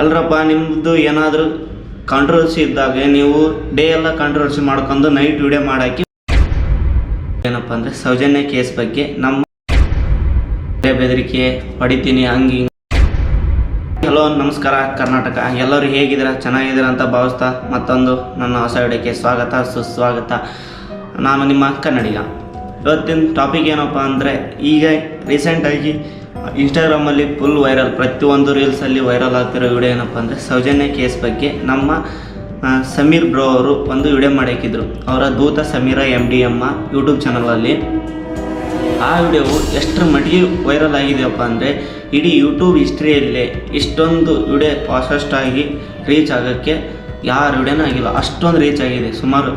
ಅಲ್ರಪ್ಪ ನಿಮ್ಮದು ಏನಾದರೂ ಕಾಂಟ್ರವರ್ಸಿ ಇದ್ದಾಗ ನೀವು ಡೇ ಎಲ್ಲ ಕಾಂಟ್ರವರ್ಸಿ ಮಾಡ್ಕೊಂಡು ನೈಟ್ ವಿಡಿಯೋ ಮಾಡಾಕಿ ಏನಪ್ಪ ಅಂದರೆ ಸೌಜನ್ಯ ಕೇಸ್ ಬಗ್ಗೆ ನಮ್ಮ ಬೆದರಿಕೆ, ಹೊಡಿತೀನಿ, ಹಂಗೆ ಹಲೋ ನಮಸ್ಕಾರ, ಕರ್ನಾಟಕ. ಎಲ್ಲರೂ ಹೇಗಿದ್ದೀರಾ? ಚೆನ್ನಾಗಿದ್ದೀರಾ ಅಂತ ಭಾವಿಸ್ತಾ ಮತ್ತೊಂದು ನನ್ನ ಹೊಸ ವಿಡಿಯೋಕ್ಕೆ ಸ್ವಾಗತ, ಸುಸ್ವಾಗತ. ನಾನು ನಿಮ್ಮ ಕನ್ನಡಿಗ. ಇವತ್ತಿನ ಟಾಪಿಕ್ ಏನಪ್ಪ ಅಂದರೆ ಈಗ ರೀಸೆಂಟಾಗಿ ಇನ್ಸ್ಟಾಗ್ರಾಮಲ್ಲಿ ಫುಲ್ ವೈರಲ್ ಪ್ರತಿಯೊಂದು ರೀಲ್ಸಲ್ಲಿ ವೈರಲ್ ಆಗ್ತಿರೋ ವಿಡಿಯೋ ಏನಪ್ಪ ಅಂದರೆ ಸೌಜನ್ಯ ಕೇಸ್ ಬಗ್ಗೆ ನಮ್ಮ ಸಮೀರ್ ಬ್ರೋ ಅವರು ಒಂದು ವಿಡಿಯೋ ಮಾಡಾಕಿದ್ರು. ಅವರ ದೂತ ಸಮೀರ ಎಂ ಡಿ ಎಮ್ಮ ಯೂಟ್ಯೂಬ್ ಚಾನಲಲ್ಲಿ ಆ ವಿಡಿಯೋವು ಎಷ್ಟರ ಮಟ್ಟಿಗೆ ವೈರಲ್ ಆಗಿದೆಯಪ್ಪ ಅಂದರೆ ಇಡೀ ಯೂಟ್ಯೂಬ್ ಹಿಸ್ಟ್ರಿಯಲ್ಲೇ ಇಷ್ಟೊಂದು ವಿಡಿಯೋ ಫಾಸ್ಟಾಗಿ ರೀಚ್ ಆಗೋಕ್ಕೆ ಯಾರು ವಿಡಿಯೋನೂ ಆಗಿಲ್ಲ, ಅಷ್ಟೊಂದು ರೀಚ್ ಆಗಿದೆ. ಸುಮಾರು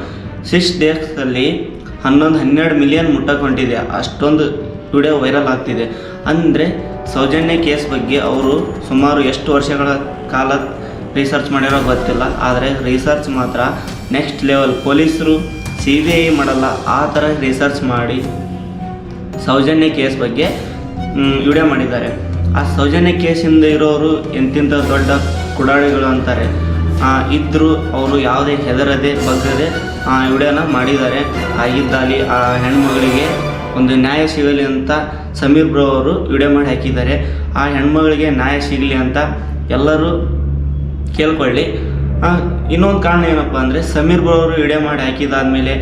ಸಿಕ್ಸ್ ಅಲ್ಲಿ ಹನ್ನೊಂದು ಹನ್ನೆರಡು ಮಿಲಿಯನ್ ಮುಟ್ಟಕೊಂಡಿದೆ. ಅಷ್ಟೊಂದು ವಿಡಿಯೋ ವೈರಲ್ ಆಗ್ತಿದೆ. ಅಂದರೆ ಸೌಜನ್ಯ ಕೇಸ್ ಬಗ್ಗೆ ಅವರು ಸುಮಾರು ಎಷ್ಟು ವರ್ಷಗಳ ಕಾಲ ರಿಸರ್ಚ್ ಮಾಡಿರೋ ಗೊತ್ತಿಲ್ಲ. ಆದರೆ ರಿಸರ್ಚ್ ಮಾತ್ರ ನೆಕ್ಸ್ಟ್ ಲೆವೆಲ್ ಪೊಲೀಸರು ಸಿ ಬಿ ಐ ಮಾಡಲ್ಲ, ಆ ಥರ ರಿಸರ್ಚ್ ಮಾಡಿ ಸೌಜನ್ಯ ಕೇಸ್ ಬಗ್ಗೆ ವಿಡಿಯೋ ಮಾಡಿದ್ದಾರೆ. ಆ ಸೌಜನ್ಯ ಕೇಸಿಂದ ಇರೋರು ಎಂತಿಂಥ ದೊಡ್ಡ ಕುಡಾಳಿಗಳು ಅಂತಾರೆ. ಇದ್ದರೂ ಅವರು ಯಾವುದೇ ಹೆದರದೆ, ಬಗ್ಗದೆ ಆ ವಿಡಿಯೋನ ಮಾಡಿದ್ದಾರೆ. ಆಗಿದ್ದಲ್ಲಿ ಆ ಹೆಣ್ಮಗಳಿಗೆ ಒಂದು ನ್ಯಾಯ ಸಿಗಲಿ ಅಂತ ಸಮೀರ್ ಬ್ರೋ ಅವರು ವಿಡಿಯೋ ಮಾಡಿ ಹಾಕಿದ್ದಾರೆ. ಆ ಹೆಣ್ಮಗಳಿಗೆ ನ್ಯಾಯ ಸಿಗಲಿ ಅಂತ ಎಲ್ಲರೂ ಕೇಳ್ಕೊಳ್ಳಿ. ಇನ್ನೊಂದು ಕಾರಣ ಏನಪ್ಪ ಅಂದರೆ ಸಮೀರ್ ಬ್ರೋ ಅವರು ವಿಡಿಯೋ ಮಾಡಿ ಹಾಕಿದಾದ್ಮೇಲೆ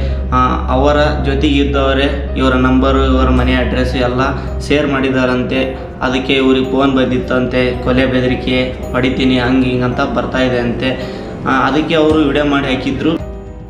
ಅವರ ಜೊತೆಗಿದ್ದವರೇ ಇವರ ನಂಬರು, ಇವರ ಮನೆ ಅಡ್ರೆಸ್ಸು ಎಲ್ಲ ಶೇರ್ ಮಾಡಿದಾರಂತೆ. ಅದಕ್ಕೆ ಇವ್ರಿಗೆ ಫೋನ್ ಬಂದಿತ್ತಂತೆ, ಕೊಲೆ ಬೆದರಿಕೆ, ಹೊಡಿತೀನಿ, ಹಂಗೆ ಹಿಂಗೆ ಅಂತ ಬರ್ತಾ ಇದೆ ಅಂತೆ. ಅದಕ್ಕೆ ಅವರು ವಿಡಿಯೋ ಮಾಡಿ ಹಾಕಿದ್ರು.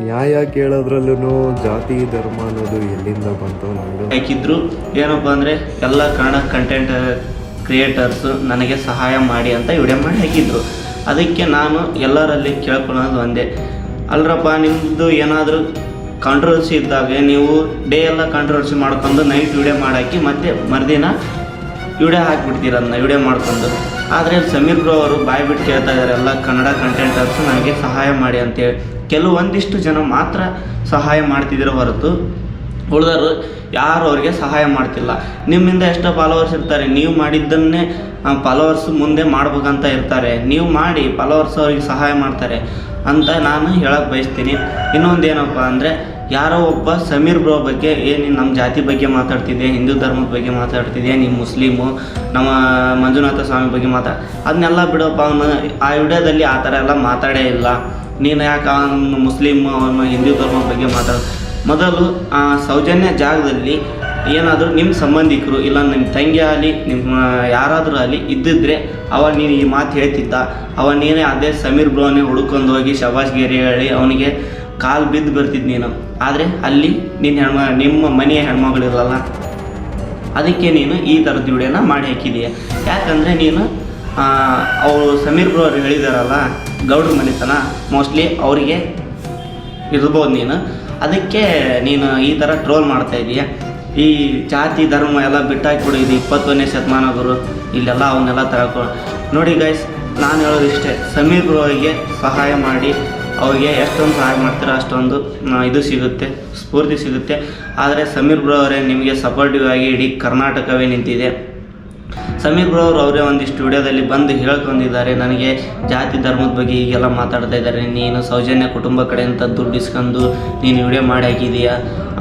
ನ್ಯಾಯ ಕೇಳೋದ್ರಲ್ಲೂ ಜಾತಿ, ಧರ್ಮ ಅನ್ನೋದು ಎಲ್ಲಿಂದ ಬಂತು ನನಗೆ ಹಾಕಿದ್ರು ಏನಪ್ಪ ಅಂದರೆ ಎಲ್ಲ ಕನ್ನಡ ಕಂಟೆಂಟ್ ಕ್ರಿಯೇಟರ್ಸು ನನಗೆ ಸಹಾಯ ಮಾಡಿ ಅಂತ ವಿಡಿಯೋ ಮಾಡಿ ಹಾಕಿದ್ರು ಅದಕ್ಕೆ ನಾನು ಎಲ್ಲರಲ್ಲಿ ಕೇಳ್ಕೊಳ್ಳೋದು ಒಂದೇ. ಅಲ್ರಪ್ಪ ನಿಮ್ಮದು ಏನಾದರೂ ಕಾಂಟ್ರವರ್ಸಿ ಇದ್ದಾಗ ನೀವು ಡೇ ಎಲ್ಲ ಕಾಂಟ್ರವರ್ಸಿ ಮಾಡ್ಕೊಂಡು ನೈಟ್ ವಿಡಿಯೋ ಮಾಡಾಕಿ ಮತ್ತೆ ಮರುದಿನ ವಿಡಿಯೋ ಹಾಕಿಬಿಡ್ತೀರ ಅದನ್ನ, ವಿಡಿಯೋ ಮಾಡ್ಕೊಂಡು. ಆದರೆ ಸಮೀರ್ ಬ್ರೋ ಅವರು ಬಾಯ್ ಬಿಟ್ಟು ಕೇಳ್ತಾ ಇದ್ದಾರೆ ಎಲ್ಲ ಕನ್ನಡ ಕಂಟೆಂಟರ್ಸು ನನಗೆ ಸಹಾಯ ಮಾಡಿ ಅಂತೇಳಿ. ಕೆಲವೊಂದಿಷ್ಟು ಜನ ಮಾತ್ರ ಸಹಾಯ ಮಾಡ್ತಿದ್ದೀರ ಹೊರತು ಉಳಿದವರು ಯಾರು ಅವ್ರಿಗೆ ಸಹಾಯ ಮಾಡ್ತಿಲ್ಲ. ನಿಮ್ಮಿಂದ ಎಷ್ಟೋ ಫಾಲೋವರ್ಸ್ ಇರ್ತಾರೆ. ನೀವು ಮಾಡಿದ್ದನ್ನೇ ಫಾಲೋವರ್ಸ್ ಮುಂದೆ ಮಾಡ್ಬೇಕಂತ ಇರ್ತಾರೆ. ನೀವು ಮಾಡಿ ಫಾಲೋವರ್ಸ್ ಅವ್ರಿಗೆ ಸಹಾಯ ಮಾಡ್ತಾರೆ ಅಂತ ನಾನು ಹೇಳಕ್ಕೆ ಬಯಸ್ತೀನಿ. ಇನ್ನೊಂದು ಏನಪ್ಪ ಅಂದರೆ, ಯಾರೋ ಒಬ್ಬ ಸಮೀರ್ ಬ್ರೋ ಬಗ್ಗೆ ಏನು ನಮ್ಮ ಜಾತಿ ಬಗ್ಗೆ ಮಾತಾಡ್ತಿದ್ದೆ ಹಿಂದೂ ಧರ್ಮದ ಬಗ್ಗೆ ಮಾತಾಡ್ತಿದ್ದೆ ನೀನು ಮುಸ್ಲಿಮು, ನಮ್ಮ ಮಂಜುನಾಥ ಸ್ವಾಮಿ ಬಗ್ಗೆ ಮಾತಾಡ ಅದನ್ನೆಲ್ಲ ಬಿಡಪ್ಪ, ಅವನು ಆ ವಿಡಿಯೋದಲ್ಲಿ ಆ ಥರ ಎಲ್ಲ ಮಾತಾಡೇ ಇಲ್ಲ. ನೀನು ಯಾಕೆ ಮುಸ್ಲಿಮ್ ಹಿಂದೂ ಧರ್ಮದ ಬಗ್ಗೆ ಮಾತಾಡ? ಮೊದಲು ಆ ಸೌಜನ್ಯ ಜಾಗದಲ್ಲಿ ಏನಾದರೂ ನಿಮ್ಮ ಸಂಬಂಧಿಕರು ಇಲ್ಲ ನಿಮ್ಮ ತಂಗಿ ಆಗಲಿ ನಿಮ್ಮ ಯಾರಾದರೂ ಆಗಲಿ ಇದ್ದಿದ್ರೆ ಅವ ನೀನು ಈ ಮಾತು ಹೇಳ್ತಿದ್ದ. ಅವ ನೀನೇ ಅದೇ ಸಮೀರ್ ಬ್ರೋನೇ ಹುಡ್ಕೊಂಡು ಹೋಗಿ ಶಬಾಷ್ಗಿರಿ ಹೇಳಿ ಅವನಿಗೆ ಕಾಲು ಬಿದ್ದು ಬರ್ತಿದ್ದು ನೀನು. ಆದರೆ ಅಲ್ಲಿ ನಿನ್ನ ಹೆಣ್ಮ, ನಿಮ್ಮ ಮನೆಯ ಹೆಣ್ಮಗಳಿರಲ್ಲ ಅದಕ್ಕೆ ನೀನು ಈ ಥರದ ವಿಡಿಯೋನ ಮಾಡಿ ಹಾಕಿದೀಯ. ಯಾಕಂದರೆ ನೀನು ಅವರು ಸಮೀರ್ ಬ್ರೋ ಅವ್ರು ಹೇಳಿದಾರಲ್ಲ ಗೌಡ್ರ ಮನೆತನ ಮೋಸ್ಟ್ಲಿ ಅವರಿಗೆ ಇರ್ಬೋದು ನೀನು. ಅದಕ್ಕೆ ನೀನು ಈ ಥರ ಟ್ರೋಲ್ ಮಾಡ್ತಾ ಇದೀಯ. ಈ ಜಾತಿ, ಧರ್ಮ ಎಲ್ಲ ಬಿಟ್ಟಾಕ್ಬಿಡು, ಇದು ಇಪ್ಪತ್ತೊಂದನೇ ಶತಮಾನ ಗುರು. ಇಲ್ಲೆಲ್ಲ ಅವನ್ನೆಲ್ಲ ತಗೊಳ್ಕೊ ನೋಡಿ ಗೈಸ್ ನಾನು ಹೇಳೋದು ಇಷ್ಟೇ. ಸಮೀರ್ ಬ್ರೋಗೆ ಸಹಾಯ ಮಾಡಿ. ಅವ್ರಿಗೆ ಎಷ್ಟೊಂದು ಸಹಾಯ ಮಾಡ್ತೀರೋ ಅಷ್ಟೊಂದು ಇದು ಸಿಗುತ್ತೆ, ಸ್ಫೂರ್ತಿ ಸಿಗುತ್ತೆ. ಆದರೆ ಸಮೀರ್ ಬ್ರೋ ಅವರೇ ನಿಮಗೆ ಸಪೋರ್ಟಿವ್ ಆಗಿ ಇಡೀ ಕರ್ನಾಟಕವೇ ನಿಂತಿದೆ. ಸಮೀರ್ ಬ್ರೋ ಅವರು ಒಂದಿಷ್ಟು ಸ್ಟುಡಿಯೋದಲ್ಲಿ ಬಂದು ಹೇಳ್ಕೊಂಡಿದ್ದಾರೆ, ನನಗೆ ಜಾತಿ ಧರ್ಮದ ಬಗ್ಗೆ ಹೀಗೆಲ್ಲ ಮಾತಾಡ್ತಾ ಇದ್ದಾರೆ, ನೀನು ಸೌಜನ್ಯ ಕುಟುಂಬ ಕಡೆಯಿಂದ ದುಡ್ಡು ಇಸ್ಕೊಂಡು ನೀನು ವಿಡಿಯೋ ಮಾಡಿ ಹಾಕಿದೀಯಾ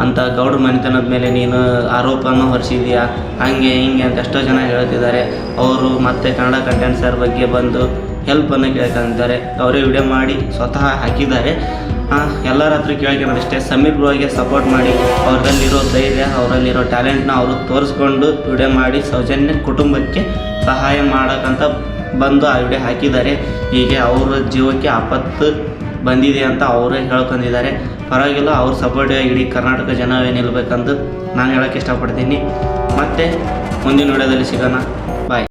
ಅಂತ ಗೌಡ್ರ ಮನೆತನದ ಮೇಲೆ ನೀನು ಆರೋಪವನ್ನು ಹೊರಿಸಿದೀಯಾ ಹಂಗೆ ಹಿಂಗೆ ಅಂತ ಎಷ್ಟೋ ಜನ ಹೇಳ್ತಿದ್ದಾರೆ. ಅವರು ಮತ್ತೆ ಕನ್ನಡ ಕಂಟೆಂಟ್ ಸರ್ ಬಗ್ಗೆ ಬಂದು ಹೆಲ್ಪನ್ನು ಕೇಳ್ಕೊಂಡಿದ್ದಾರೆ. ಅವರೇ ವಿಡಿಯೋ ಮಾಡಿ ಸ್ವತಃ ಹಾಕಿದ್ದಾರೆ. ಎಲ್ಲರ ಹತ್ರ ಕೇಳ್ಕೊಳ್ಳೋದಿಷ್ಟೇ ಸಮೀರ್ ಬ್ರೋಗೆ ಸಪೋರ್ಟ್ ಮಾಡಿ, ಅವರಲ್ಲಿರೋ ಧೈರ್ಯ, ಅವರಲ್ಲಿರೋ ಟ್ಯಾಲೆಂಟ್ನ ಅವರು ತೋರಿಸ್ಕೊಂಡು ವಿಡಿಯೋ ಮಾಡಿ, ಸೌಜನ್ಯ ಕುಟುಂಬಕ್ಕೆ ಸಹಾಯ ಮಾಡೋಕ್ಕಂತ ಬಂದು ಆ ವಿಡಿಯೋ ಹಾಕಿದ್ದಾರೆ. ಹೀಗೆ ಅವರ ಜೀವಕ್ಕೆ ಆಪತ್ತು ಬಂದಿದೆ ಅಂತ ಅವರೇ ಹೇಳ್ಕೊಂಡಿದ್ದಾರೆ. ಪರವಾಗಿಲ್ಲ, ಅವ್ರ ಸಪೋರ್ಟ್ ಇಡೀ ಕರ್ನಾಟಕ ಜನವೇ ನಿಲ್ಬೇಕಂದು ನಾನು ಹೇಳೋಕ್ಕೆ ಇಷ್ಟಪಡ್ತೀನಿ. ಮತ್ತು ಮುಂದಿನ ವಿಡಿಯೋದಲ್ಲಿ ಸಿಗೋಣ.